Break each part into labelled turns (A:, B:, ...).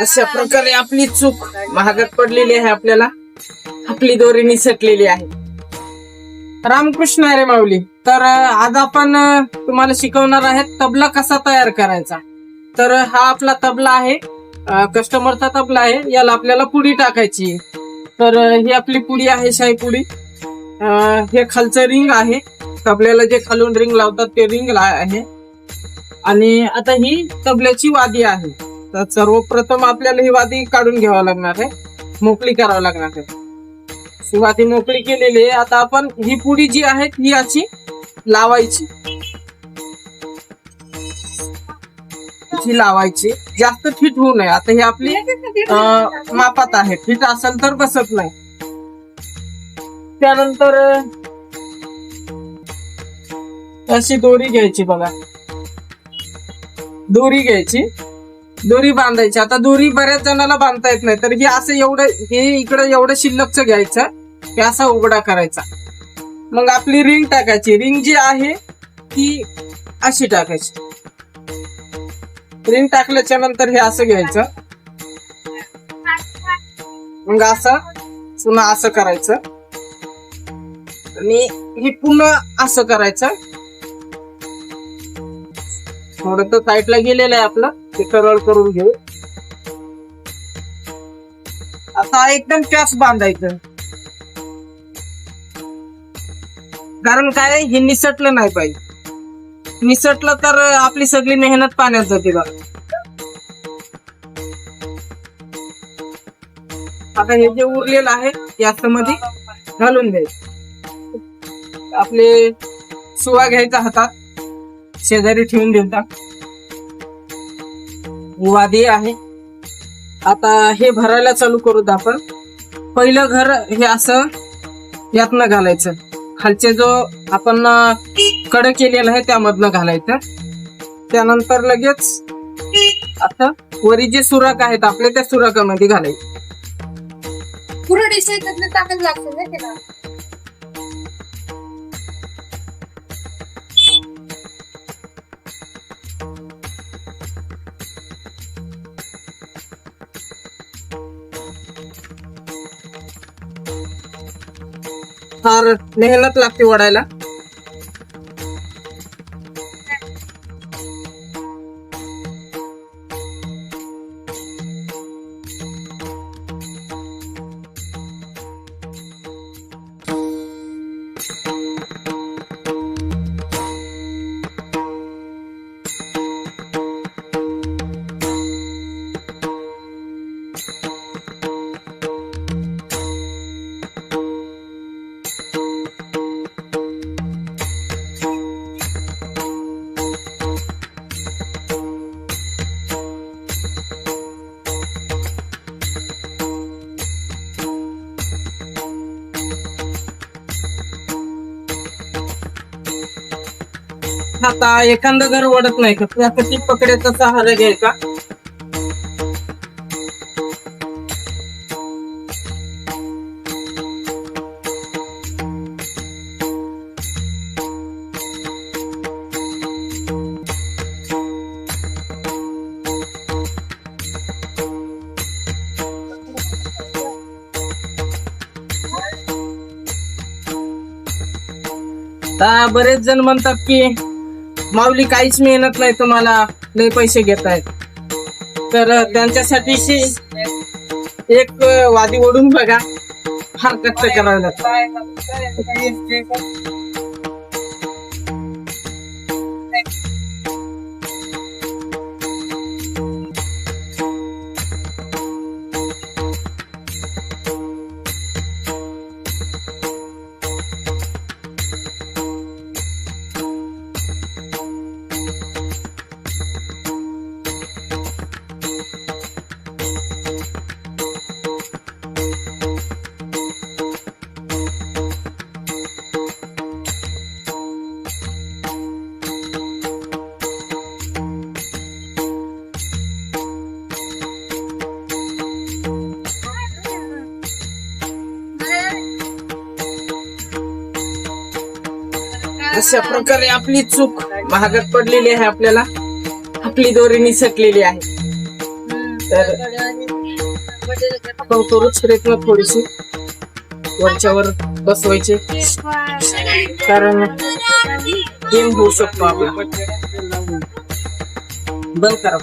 A: अशा प्रकारे आपली चूक महागात पडलेली आहे आपल्याला? आपली दोरी निसटलेली आहे. रामकृष्ण अरे माऊली. तर आज आपण तुम्हाला शिकवणार आहे तबला कसा तयार करायचा. तर हा आपला तबला आहे. कस्टमरचा तबला आहे. याला आपल्याला पुडी टाकायची तर ही आपली पुडी आहे शाही पुडी. हे खालचं रिंग आहे. तबल्याला जे खालून रिंग लावतात ते रिंग आहे. आणि आता ही तबल्याची वादी आहे. तर सर्वप्रथम आपल्याला ही वादी काढून घ्यावं लागणार आहे. मोकळी करावं लागणार आहे. ही वादी मोकळी केलेली आहे. आता आपण ही पुडी जी आहे ही याची लावायची. ही लावायची. जास्त फिट होऊ नये. आता ही आपली अं, मापात आहे. फिट असेल तर बसत नाही. त्यानंतर अशी दोरी घ्यायची बघा. दोरी घ्यायची. दोरी बांधायची. आता दोरी बऱ्याच जणाला बांधता येत नाही. तर हे असं एवढं हे इकडं एवढं शिल्लकच घ्यायचं की असा उघडा करायचा. मग आपली रिंग टाकायची. रिंग जी आहे ती अशी टाकायची. रिंग टाकल्याच्या नंतर हे असं घ्यायचं. मग असं पुन्हा असं करायचं. आणि हे पुन्हा असं करायचं. थोडं तर साईडला गेलेलं आहे आपलं. ते सरळ करून घेऊ आता एकदम कॅच बांधायचं. कारण काय हे निसटलं नाही पाहिजे. निसटलं तर आपली सगळी मेहनत पाण्यात जाते बघा. आता हे जे उरलेलं आहे याच मध्ये घालून द्यायचं आपले सुवा घ्यायचा हातात. शेजारी ठेवून देतात वादी आहे. आता हे भरायला चालू करूत आपण. पहिलं घर हे असं यातनं घालायचं. खालचे जो आपण कड केलेला आहे त्यामधनं घालायचं. त्यानंतर लगेच आता वरी जे सुराख आहेत आपले त्या सुराखामध्ये घालायचे.
B: पुढे डिश टाकायला लागतं ना त्याला.
A: फार मेहनत लागते वडायला आता एखादं घर ओढत नाही का? त्यासाठी पकड्याचा सहारा घ्यायचा आता बरेच जण म्हणतात की माऊली काहीच मेहनत नाही तुम्हाला लय पैसे घेत आहेत तर त्यांच्यासाठी एक वादी ओढून बघा फार कष्ट करावे लागतात अशा प्रकारे आपली चूक महागात पडलेली आहे आपल्याला. आपली दोरी निसटलेली आहे. तर आपण करूच प्रयत्न थोडीशी. वरच्यावर बसवायचे. कारण गेम होऊ शकतो आपला. बंद करा.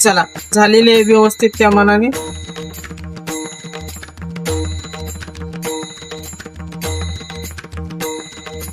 A: चला. झालेले व्यवस्थित त्या मनाने.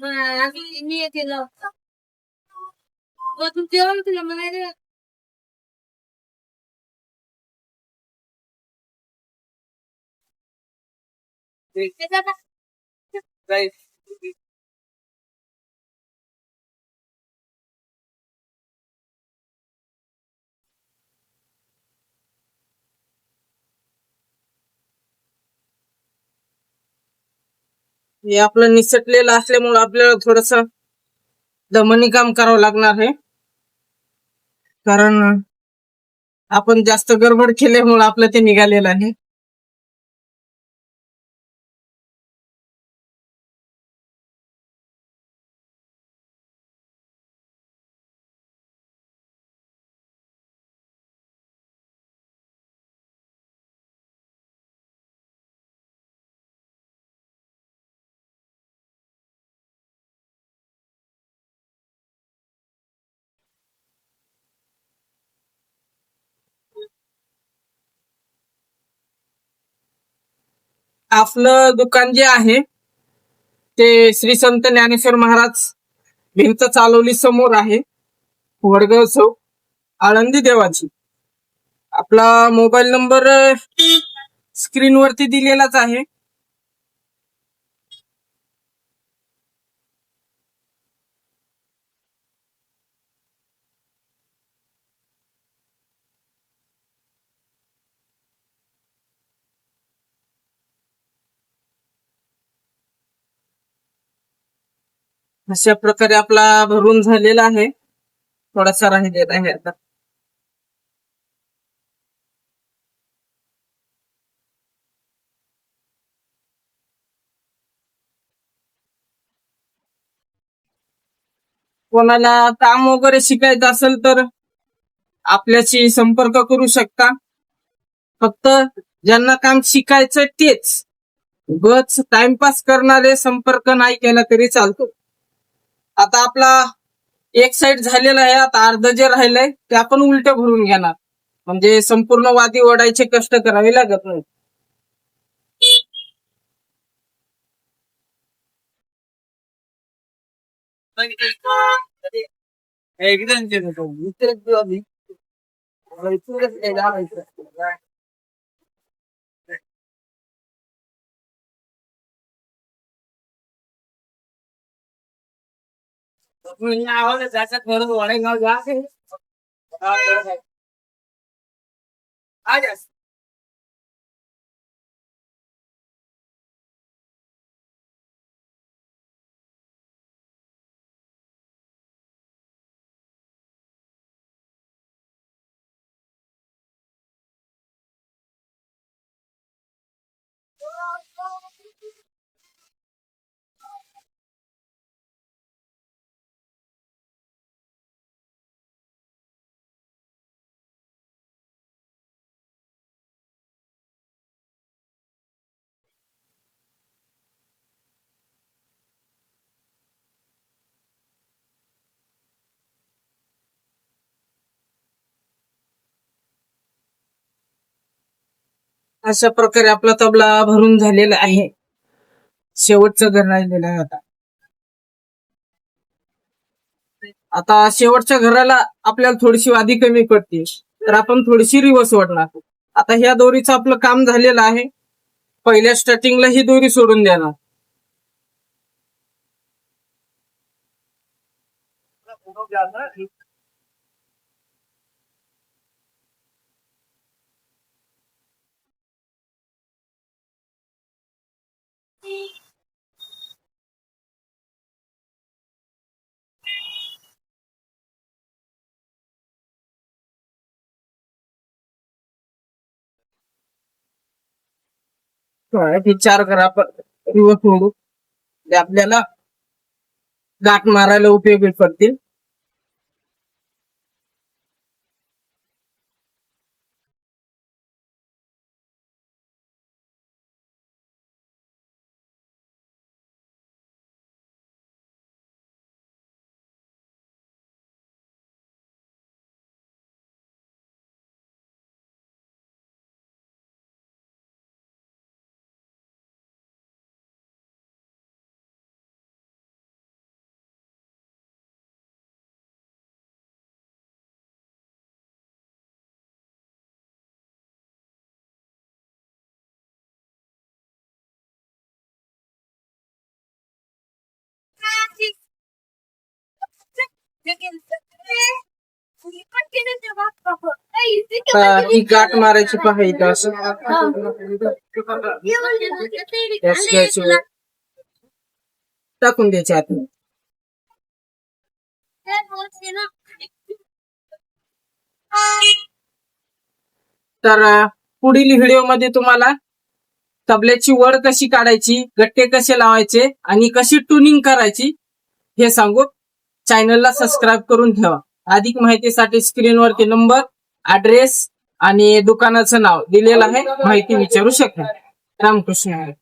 B: मी येते ना मग तू जेवण तुला म्हणायचं त्याचा
A: हे आपलं निसटलेलं असल्यामुळे आपल्याला थोडस दमनी काम करावं लागणार आहे. कारण आपण जास्त गडबड केल्यामुळे आपलं ते निघालेलं आहे. आपलं दुकान जे आहे ते श्री संत ज्ञानेश्वर महाराज भिंत चालवली समोर आहे वडगाव चौक आळंदी देवाची. आपला मोबाईल नंबर स्क्रीन वरती दिलेलाच आहे. अशा प्रकारे आपला भरून झालेला आहे. थोडासा राहिलेला आहे आता. कोणाला काम वगैरे शिकायचं असेल तर आपल्याशी संपर्क करू शकता. फक्त ज्यांना काम शिकायचं तेच. बस टाइमपास करणारे संपर्क नाही केला तरी चालतो. आता आपला एक साइड झालेला आहे आता अर्ध जे राहिलंय ते आपण उलट भरून घेणार. म्हणजे संपूर्ण वादी ओढायचे कष्ट करावे लागत नाही. एकदम आवाज जायचा खरंच वडेगाव जा आज अशा प्रकारे आपला तबला भरून झालेला आहे. शेवटचं घर राहिलेलं आहे आता. आता शेवटच्या घराला आपल्याला थोडीशी वादी कमी पडते. तर आपण थोडीशी रिवर्स ओढणार आता ह्या दोरीचं आपलं काम झालेलं आहे. पहिल्या स्टार्टिंगला ही दोरी सोडून देणार. हे चार करा आपण रिवर्स ते आपल्याला दाट मारायला उपयोगी पडतील. ही गाठ मारायची पहा इथं असं टाकून द्यायची आत तर पुढील पुढील व्हिडिओमध्ये तुम्हाला तबल्याची वड कशी काढायची गट्टे कसे लावायचे आणि कशी ट्युनिंग करायची हे सांगू. चॅनलला सबस्क्राईब करून ठेवा. अधिक माहितीसाठी स्क्रीनवरती नंबर ऍड्रेस आणि दुकानाचं नाव दिलेलं आहे. माहिती विचारू शकता. रामकृष्ण हरे